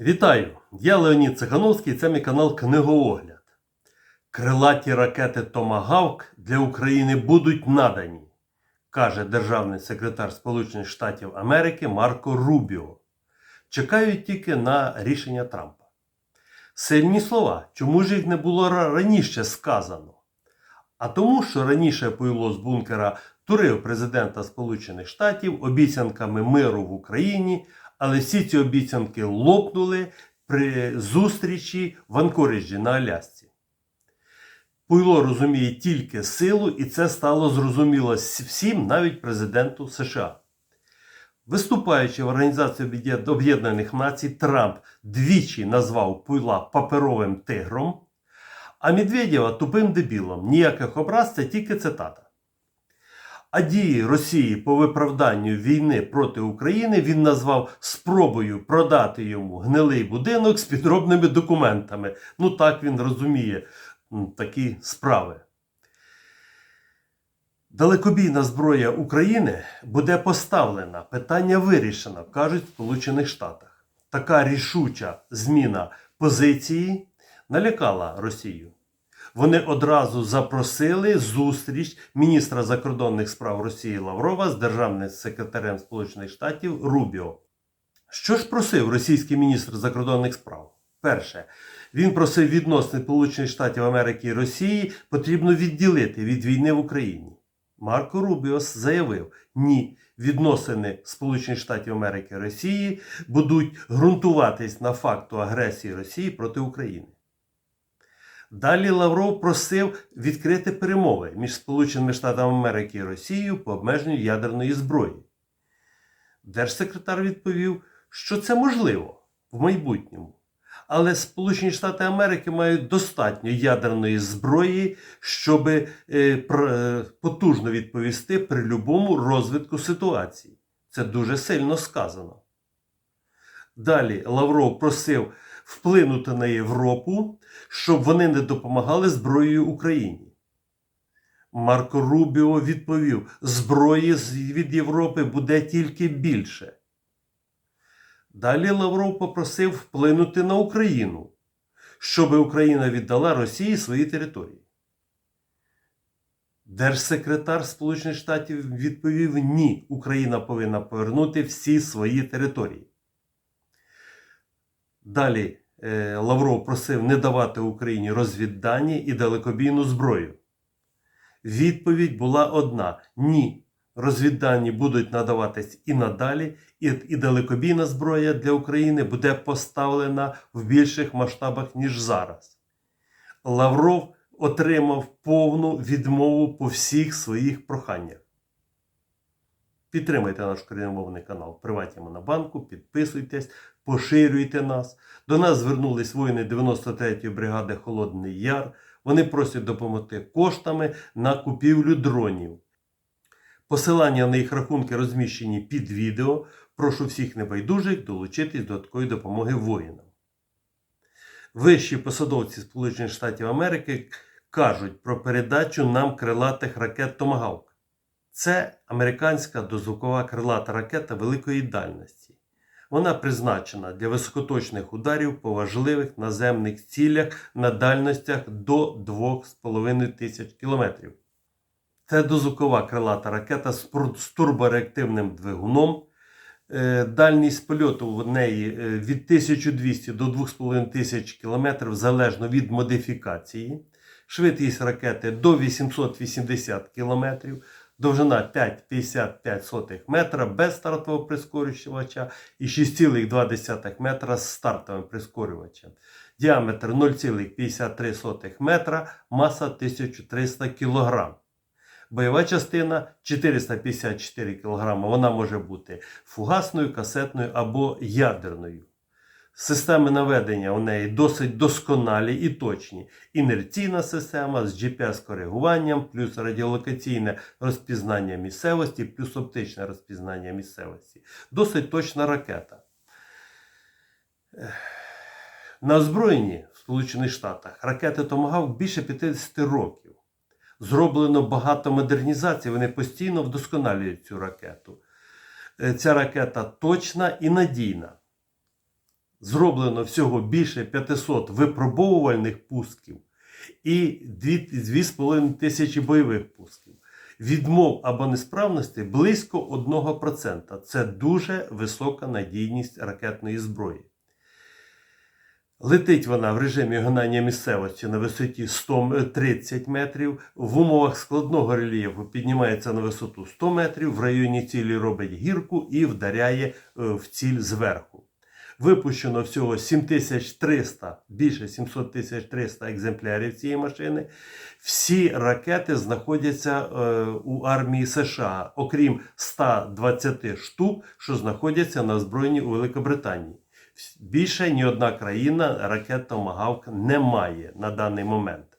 Вітаю! Я Леонід Цихановський, це мій канал Книгоогляд. Крилаті ракети Томагавк для України будуть надані, каже державний секретар Сполучених Штатів Америки Марко Рубіо. Чекають тільки на рішення Трампа. Сильні слова, чому ж їх не було раніше сказано? А тому, що раніше Пуйло з бункера турив президента Сполучених Штатів обіцянками миру в Україні, але всі ці обіцянки лопнули при зустрічі в Анкориджі на Алясці. Пуйло розуміє тільки силу, і це стало зрозуміло всім, навіть президенту США. Виступаючи в Організації Об'єднаних Націй, Трамп двічі назвав Пуйла паперовим тигром, а Медведєва тупим дебілом. Ніяких образ, це тільки цитата. А дії Росії по виправданню війни проти України він назвав спробою продати йому гнилий будинок з підробними документами. Ну так він розуміє такі справи. Далекобійна зброя України буде поставлена, питання вирішено, кажуть в Сполучених Штатах. Така рішуча зміна позиції налякала Росію. Вони одразу запросили зустріч міністра закордонних справ Росії Лаврова з державним секретарем Сполучених Штатів Рубіо. Що ж просив російський міністр закордонних справ? Перше, він просив відносини Сполучених Штатів Америки і Росії потрібно відділити від війни в Україні. Марко Рубіос заявив: ні, відносини Сполучених Штатів Америки і Росії будуть ґрунтуватись на факту агресії Росії проти України. Далі Лавров просив відкрити перемови між Сполученими Штатами Америки і Росією по обмеженню ядерної зброї. Держсекретар відповів, що це можливо в майбутньому. Але Сполучені Штати Америки мають достатньо ядерної зброї, щоб е, е, потужно відповісти при будь-якому розвитку ситуації. Це дуже сильно сказано. Далі Лавров просив вплинути на Європу, щоб вони не допомагали зброєю Україні. Марко Рубіо відповів: зброї від Європи буде тільки більше. Далі Лавров попросив вплинути на Україну, щоб Україна віддала Росії свої території. Держсекретар Сполучених Штатів відповів: ні, Україна повинна повернути всі свої території. Далі Лавров просив не давати Україні розвіддані і далекобійну зброю. Відповідь була одна: ні. Розвіддані будуть надаватись і надалі, і, і далекобійна зброя для України буде поставлена в більших масштабах, ніж зараз. Лавров отримав повну відмову по всіх своїх проханнях. Підтримайте наш україномовний канал Приваті Монобанку, підписуйтесь, поширюйте нас. До нас звернулись воїни 93-ї бригади Холодний Яр. Вони просять допомогти коштами на купівлю дронів. Посилання на їх рахунки розміщені під відео. Прошу всіх небайдужих долучитись до такої допомоги воїнам. Вищі посадовці Сполучених Штатів Америки кажуть про передачу нам крилатих ракет Томагавк. Це американська дозвукова крилата ракета великої дальності. Вона призначена для високоточних ударів по важливих наземних цілях на дальностях до 2,5 тисяч кілометрів. Це дозвукова крилата ракета з турбореактивним двигуном. Е, Дальність польоту в неї е, від 1200 до 2500 км залежно від модифікації. Швидкість ракети до 880 км, довжина 5,55 метра без стартового прискорювача і 6,2 метра з стартовим прискорювачем. Діаметр 0,53 метра, маса 1300 кг. Бойова частина 454 кг. Вона може бути фугасною, касетною або ядерною. Системи наведення у неї досить досконалі і точні. Інерційна система з GPS-коригуванням, плюс радіолокаційне розпізнання місцевості, плюс оптичне розпізнання місцевості. Досить точна ракета. На озброєнні в Сполучених Штатах ракети Томагавк більше 50 років. Зроблено багато модернізацій, вони постійно вдосконалюють цю ракету. Е, Ця ракета точна і надійна. Зроблено всього більше 500 випробовувальних пусків і 2,5 тисячі бойових пусків. Відмов або несправності близько 1%. Це дуже висока надійність ракетної зброї. Летить вона в режимі гонання місцевості на висоті 130 метрів. В умовах складного рельєфу піднімається на висоту 100 метрів, в районі цілі робить гірку і вдаряє е, в ціль зверху. Випущено всього 7300, більше 7300 екземплярів цієї машини. Всі ракети знаходяться е, у армії США, окрім 120 штук, що знаходяться на збройні у Великобританії. Більше ні одна країна ракет Томагавк не має на даний момент.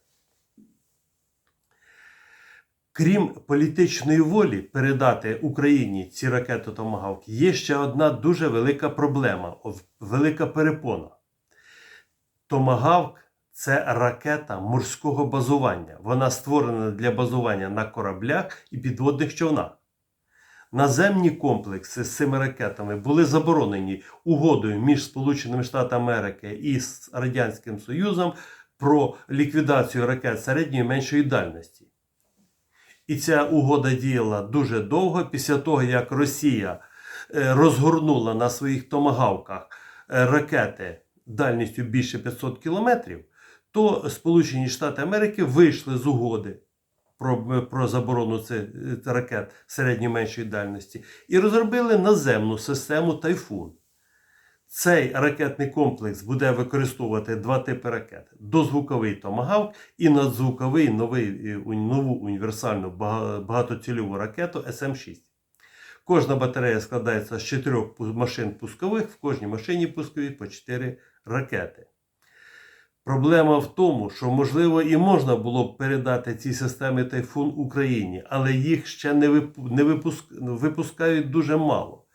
Крім політичної волі передати Україні ці ракети Томагавк, є ще одна дуже велика проблема, велика перепона. Томагавк це ракета морського базування. Вона створена для базування на кораблях і підводних човнах. Наземні комплекси з цими ракетами були заборонені угодою між Сполученими Штатами Америки і Радянським Союзом про ліквідацію ракет середньої і меншої дальності. І ця угода діяла дуже довго після того, як Росія е, розгорнула на своїх томагавках е, ракети дальністю більше 500 кілометрів, то Сполучені Штати Америки вийшли з угоди про, про заборону цих е, ракет середньої меншої дальності і розробили наземну систему Тайфун. Цей ракетний комплекс буде використовувати два типи ракет: дозвуковий томагавк і надзвуковий новий, е, нову універсальну багатоцільову ракету СМ-6. Кожна батарея складається з чотирьох машин пускових, в кожній машині пусковій по 4 ракети. Проблема в тому, що можливо і можна було б передати ці системи Тайфун Україні, але їх ще не, випу- не випуск, випускають дуже мало.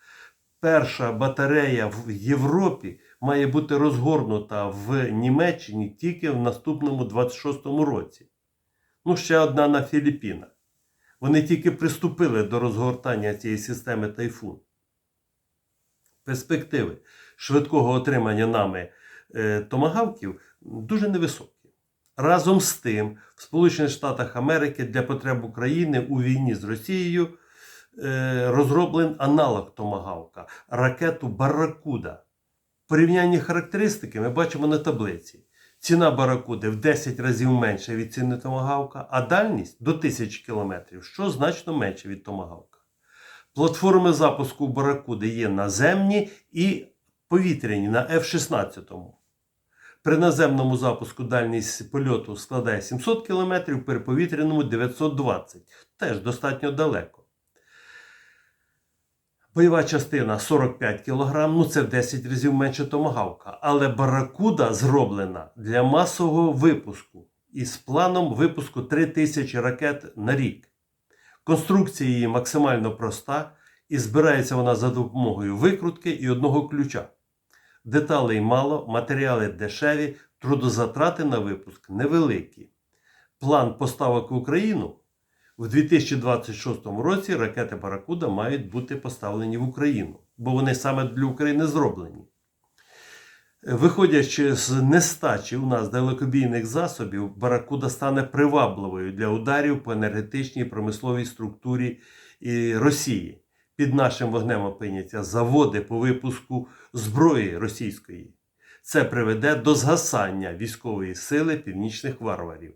Перша батарея в Європі має бути розгорнута в Німеччині тільки в наступному 26-му році. Ну, ще одна на Філіппінах. Вони тільки приступили до розгортання цієї системи Тайфун. Перспективи швидкого отримання нами е, томагавків дуже невисокі. Разом з тим, в Америки для потреб України у війні з Росією розроблений аналог томагавка ракету Барракуда. Порівнянні характеристики ми бачимо на таблиці. Ціна Баракуди в 10 разів менша від ціни томагавка, а дальність до 1000 км, що значно менше від томагавка. Платформи запуску Баракуди є наземні і повітряні на F-16. При наземному запуску дальність польоту складає 700 км, при повітряному 920 Теж достатньо далеко. Бойова частина 45 кг, ну це в 10 разів менше томагавка. Але баракуда зроблена для масового випуску із планом випуску 3000 ракет на рік. Конструкція її максимально проста і збирається вона за допомогою викрутки і одного ключа. Деталей мало, матеріали дешеві, трудозатрати на випуск невеликі. План поставок в Україну в 2026 році ракети Баракуда мають бути поставлені в Україну, бо вони саме для України зроблені. Виходячи з нестачі у нас далекобійних засобів, Баракуда стане привабливою для ударів по енергетичній промисловій структурі Росії. Під нашим вогнем опиняться заводи по випуску зброї російської. Це приведе до згасання військової сили північних варварів.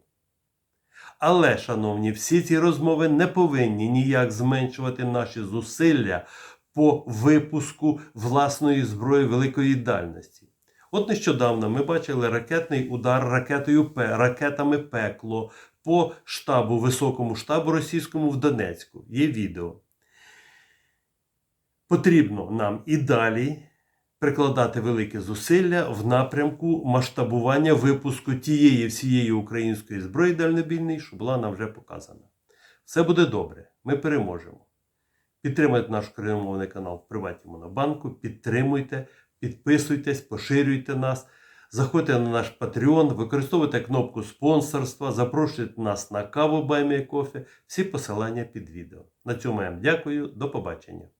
Але, шановні, всі ці розмови не повинні ніяк зменшувати наші зусилля по випуску власної зброї великої дальності. От нещодавно ми бачили ракетний удар ракетою П, ракетами пекло по штабу, високому штабу російському в Донецьку. Є відео. Потрібно нам і далі прикладати великі зусилля в напрямку масштабування випуску тієї всієї української зброї дальнобійної, що була нам вже показана. Все буде добре, ми переможемо. Підтримайте наш україномовний канал в Приваті Монобанку, підтримуйте, підписуйтесь, поширюйте нас, заходьте на наш Patreon, використовуйте кнопку спонсорства, запрошуйте нас на каву Баймі Кофе. Всі посилання під відео. На цьому я вам дякую, до побачення.